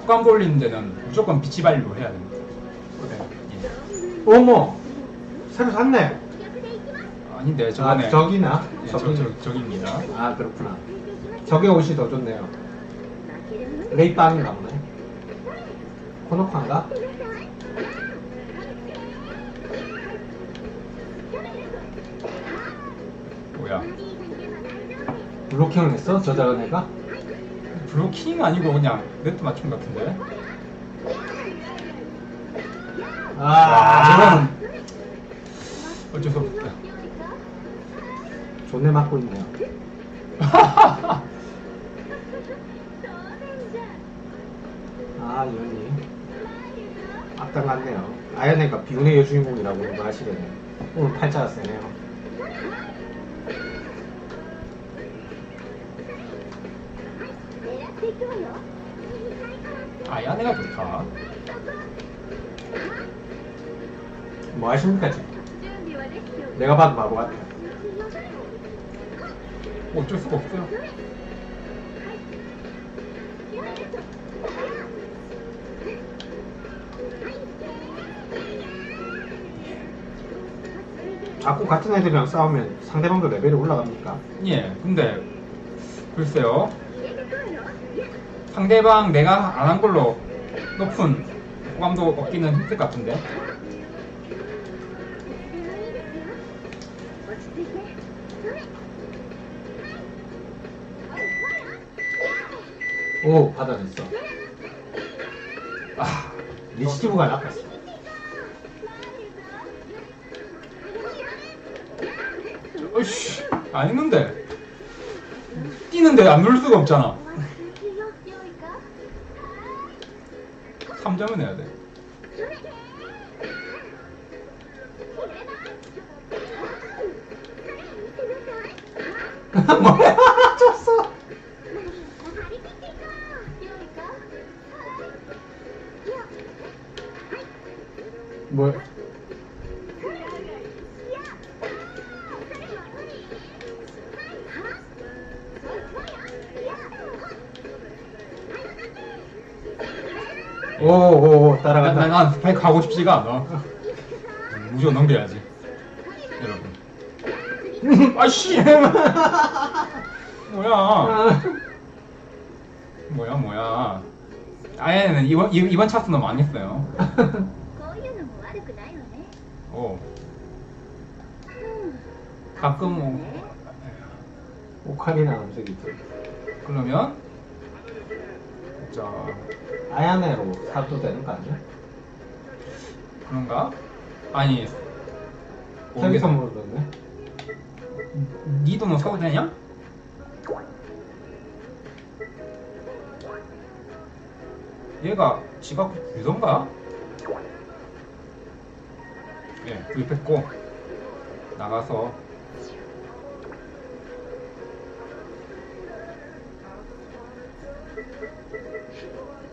뚜껑 돌리는 데는 무조건 비치 발로 해야 됩니다. 예. 어머 새로 샀네. 아닌데 저번에 아 저기나. 예, 저, 저, 저기입니다. 아 그렇구나. 저게 옷이 더 좋네요. 레이빵인가 보네. 코노파인가? 뭐야? 블로킹을 했어? 저 작은 애가? 블로킹 아니고 그냥 네트 맞춤 같은데. 아, 와, 저거는 어쩔 수 없다. 존내 맞고 있네요. 아, 이언니. 악당 같네요. 아연애가 비운의 여주인공이라고 누가 하시겠네. 오늘 팔자가 세네요. 아, 이 안에가 좋다. 뭐 하십니까, 지금? 내가 봐도 바보 같아. 뭐 어쩔 수가 없어요. 자꾸 같은 애들이랑 싸우면 상대방도 레벨이 올라갑니까? 예, 근데 글쎄요. 상대방 내가 안 한 걸로 높은 호감도 얻기는 힘들 것 같은데. 오, 받아냈어. 아, 리시티브가 나빴어. 어이씨, 안 했는데. 뛰는데 안 누를 수가 없잖아. 3점은 해야 돼. 뭐야, 오오오 따라간다. 난 스파이크 하고 싶지가 않아. 무조건 넘겨야지. 여러분. 음, 아씨. 뭐야? 뭐야 뭐야? 아예는 이번 이, 이번 차트 너무 안 했어요 오. 가끔 오카리나 음색이 있죠. 그러면 자, 아야네로 사도 되는 거 아니야? 그런가? 아니, 생기 선물로 줬네. 니 돈은 사도 되냐? 얘가 지갑 유던가? 예, 구입했고 나가서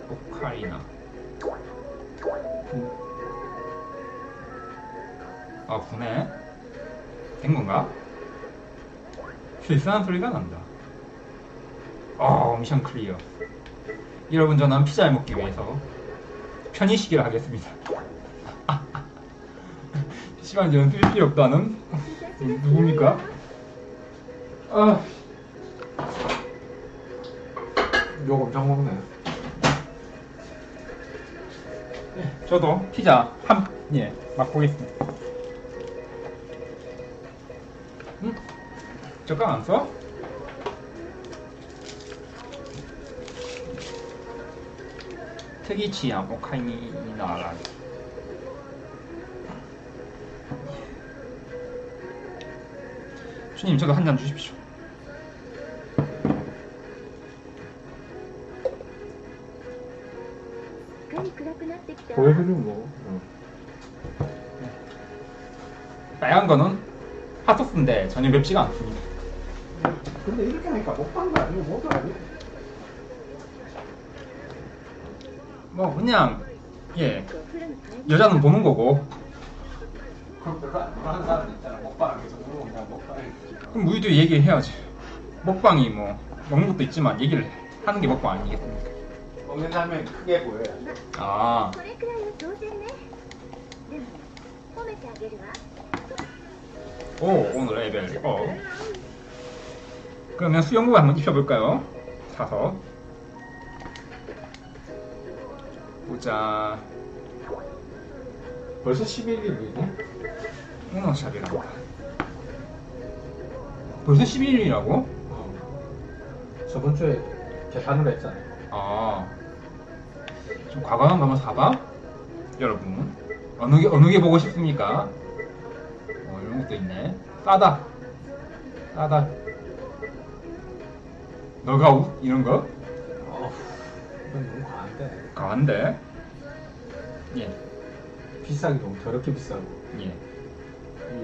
오카리나. 음, 아 부네. 된 건가? 실수한 소리가 난다. 어 미션 클리어. 여러분 저는 피자를 먹기 위해서 편의시기를 하겠습니다. 시간 저는 쓸 필요 없다는? 누굽니까? 아 욕 엄청 먹네. 저도 피자 한예 맛보겠습니다 음? 젓갈 안 써? 특이 취향 오카이나라 주님 저도 한 잔 주십시오 대부분 뭐. 어. 빨간 거는 핫소스인데 전혀 맵지가 않습니다. 근데 이렇게 하니까 먹방도 아니고 뭐도 아니고. 뭐 그냥 예 여자는 보는 거고. 그럼 그 사람 있잖아 먹방 계속 물어보면 먹방. 그럼 우리도 얘기해야지. 먹방이 뭐 먹는 것도 있지만 얘기를 하는 게 먹방 아니겠습니까? 먹는 먹는 장면이 크게 보여요. あこれくらいは当然ねでも褒めてあげるわ 오 오늘 레벨 어 그러면 수영복 한번 입혀볼까요? 사서 보자 벌써 11일이네. 오늘 샵이란다 벌써 11일이라고? 어. 저번 주에 계산을 했잖아요. 아, 좀 과감한 거 한번 사봐? 여러분. 어느 게, 어느 게 보고 싶습니까? 어, 이런 것도 있네. 싸다. 싸다. 너가 우? 이런 거? 어, 이건 너무 과한데. 강한데? 예, 비싸기 너무 더럽게 비싸고. 예.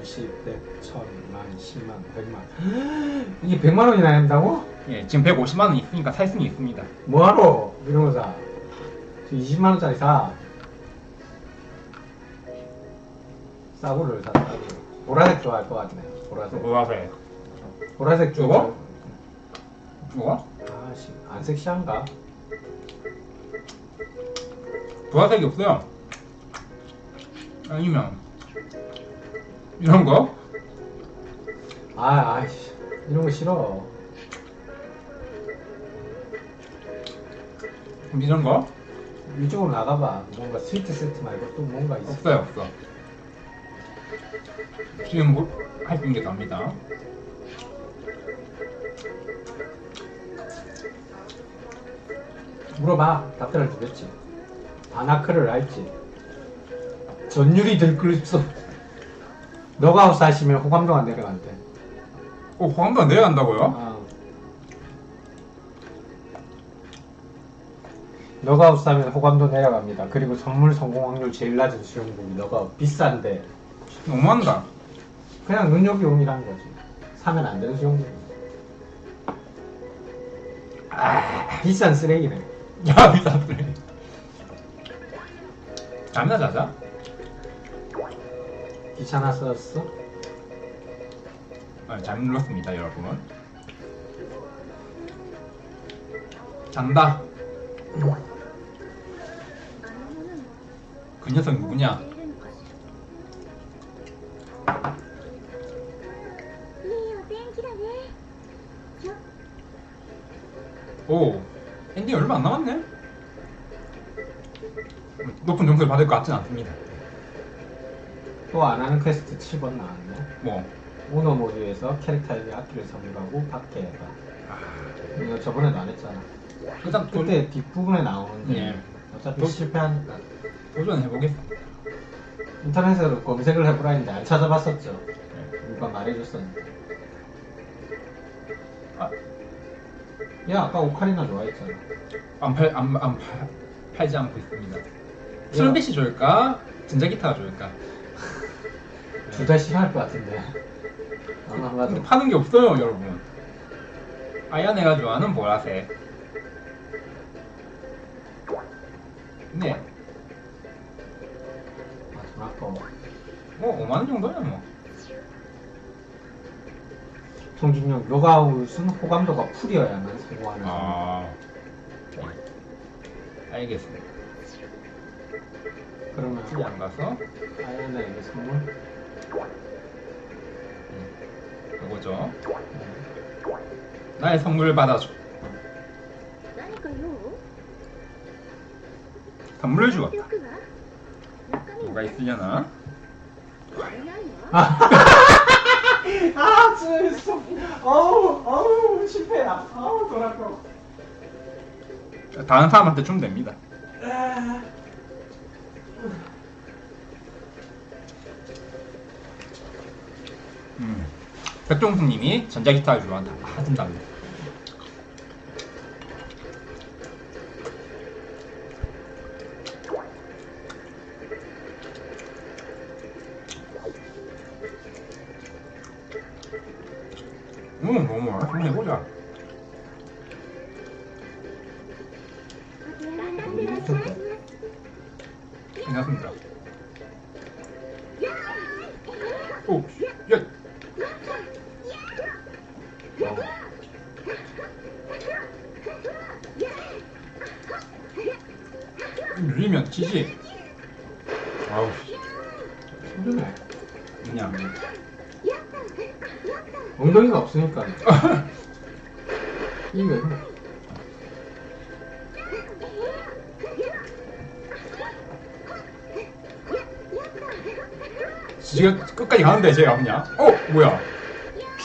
20, 100, 1000, 만, 10만, 100만. 이게 100만 원이나 한다고? 예, 지금 150만 원 있으니까 살 수는 있습니다. 뭐하러? 이런 거 사. 저 20만 원짜리 사. 싸구를 사, 싸구. 보라색 좋아할 것 같네. 보라색. 보라색 저거? 좋아. 뭐가? 아씨, 안 섹시한가? 보라색이 없어요. 아니면, 이런 거? 아, 아이씨. 이런 거 싫어. 이런 거? 이쪽으로 나가봐. 뭔가 스위트 세트 말고 또 뭔가 있어. 없어요, 없어. 지금 뭐, 할 수 있는 게 답니다. 물어봐. 답변을 주겠지. 아나크를 알지. 전율이 들끓어. 너가 하우스 하시면 호감도가 내려간대. 어, 호감도가 내려간다고요? 아. 너가 하우스하면 호감도 내려갑니다. 그리고 선물 성공 확률 제일 낮은 수영복이 너가 비싼데 너무한다. 그냥 눈여겨용이라는 거지. 사면 안 되는 수영복. 아, 비싼 쓰레기네. 야, 비싼데. 잠이나 자자. 귀찮았었어? 아, 잘 눌렀습니다, 여러분. 잔다. 그 녀석 누구냐? 오 엔딩 얼마 안 남았네? 높은 점수를 받을 것 같진 않습니다. 또 안 하는 퀘스트 7번 나왔네. 뭐? 오너 모드에서 캐릭터에게 학교를 선물하고 밖에 해봐. 아... 이거 저번에도 안 했잖아. 일단 그때 뒷부분에 나오는데 예. 어차피 도... 실패하니까. 도전해보겠습니다. 인터넷으로 검색을 해보라 했는데 안 찾아봤었죠. 누가 말해줬었는데. 아, 야 아까 오카리나 좋아했잖아. 안 팔, 안, 안 팔, 팔지 않고 있습니다. 트럼펫이 좋을까? 전자기타가 좋을까? 둘다 싫어할 것 같은데. 아마 근데 파는 게 없어요, 여러분. 아야네가 좋아하는 보라색. 가는 정도야 뭐. 정준영 요가우승 호감도가 풀이어야 하는 소고하는 아. 알겠습니다. 그러면 집에 안 가서 아연의 선물 이거죠. 나의 선물을 받아줘. 선물을 주었다. 뭐가 있으려나? 아, 아 진짜 어우 어우 실패야 어우 돌아가 다른 사람한테 주면 됩니다. 아. 음. 백종수님이 전자기타를 좋아한다. 아, 좀 다르네. 이건 너무 한번 해보자. 괜찮습니다. 오, 야. 어. 밀리면 지지. 엉덩이가 없으니까. 이게 지가 끝까지 가는데 제가 그냥. 어, 뭐야?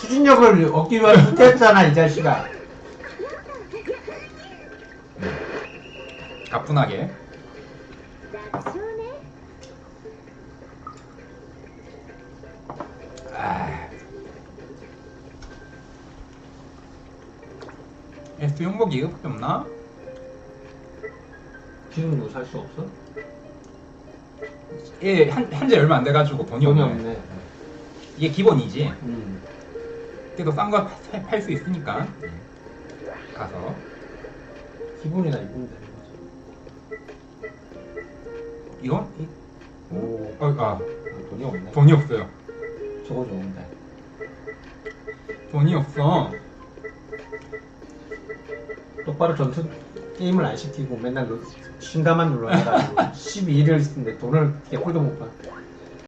추진력을 얻기 위해서 했잖아 이 자식아. 가뿐하게. S 용복이 이거밖에 없나? 기름도 살수 없어? 예, 한, 한지 얼마 안 돼가지고 돈이 돈이 없네. 없네. 이게 기본이지. 음. 그래도 싼 거 팔 수 있으니까. 가서. 기본이나 입으면 되는 거지. 이건? 이- 오. 어, 아, 아, 돈이 없네. 돈이 없어요. 저거 좋은데. 돈이 없어. 똑바로 전투 게임을 안 시키고 맨날 그 신가만 눌러가지고 12일을 쓰는데 돈을 개꼴도 못 봐.